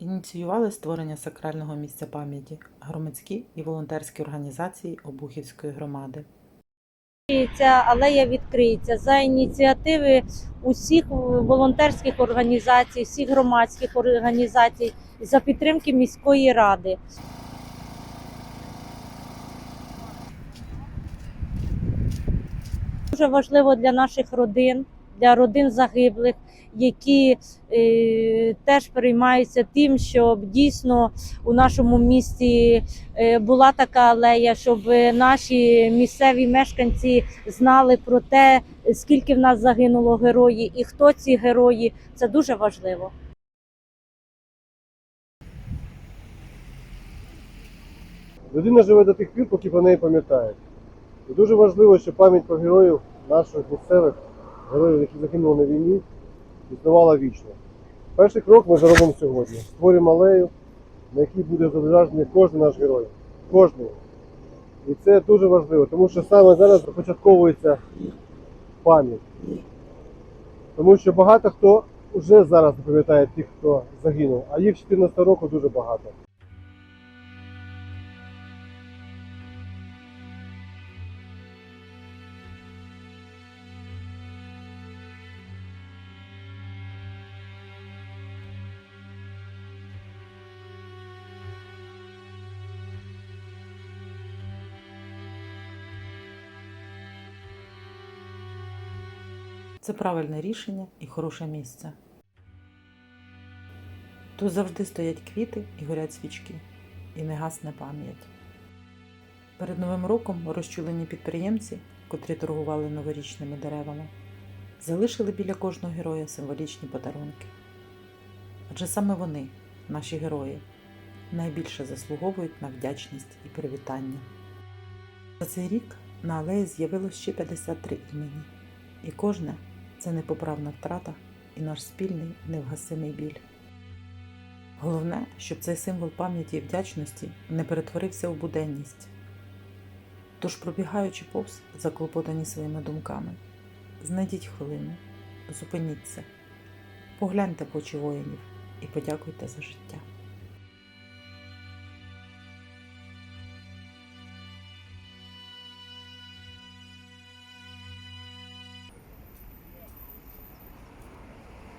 Ініціювали створення сакрального місця пам'яті громадські і волонтерські організації Обухівської громади. Ця алея відкриється за ініціативи усіх волонтерських організацій, всіх громадських організацій за підтримки міської ради. Дуже важливо для наших родин, для родин загиблих, які е, теж переймаються тим, щоб дійсно у нашому місті е, була така алея, щоб наші місцеві мешканці знали про те, скільки в нас загинуло героїв і хто ці герої. Це дуже важливо. Людина живе до тих пір, поки про неї пам'ятають. І дуже важливо, щоб пам'ять про героїв наших місцевих, героїв, які загинули на війні, існувала вічно. Перший крок ми зробимо сьогодні. Створимо алею, на якій буде зображений кожен наш герой. Кожний. І це дуже важливо, тому що саме зараз започатковується пам'ять. Тому що багато хто вже зараз не пам'ятає тих, хто загинув, а їх 14 року дуже багато. Це правильне рішення і хороше місце. Тут завжди стоять квіти і горять свічки, і не гасне пам'ять. Перед Новим роком розчулені підприємці, котрі торгували новорічними деревами, залишили біля кожного героя символічні подарунки. Адже саме вони, наші герої, найбільше заслуговують на вдячність і привітання. За цей рік на алеї з'явилось ще 53 імені, і кожне це непоправна втрата і наш спільний невгасимий біль. Головне, щоб цей символ пам'яті і вдячності не перетворився у буденність. Тож, пробігаючи повз, заклопотані своїми думками, знайдіть хвилину, зупиніться, погляньте в очі воїнів і подякуйте за життя.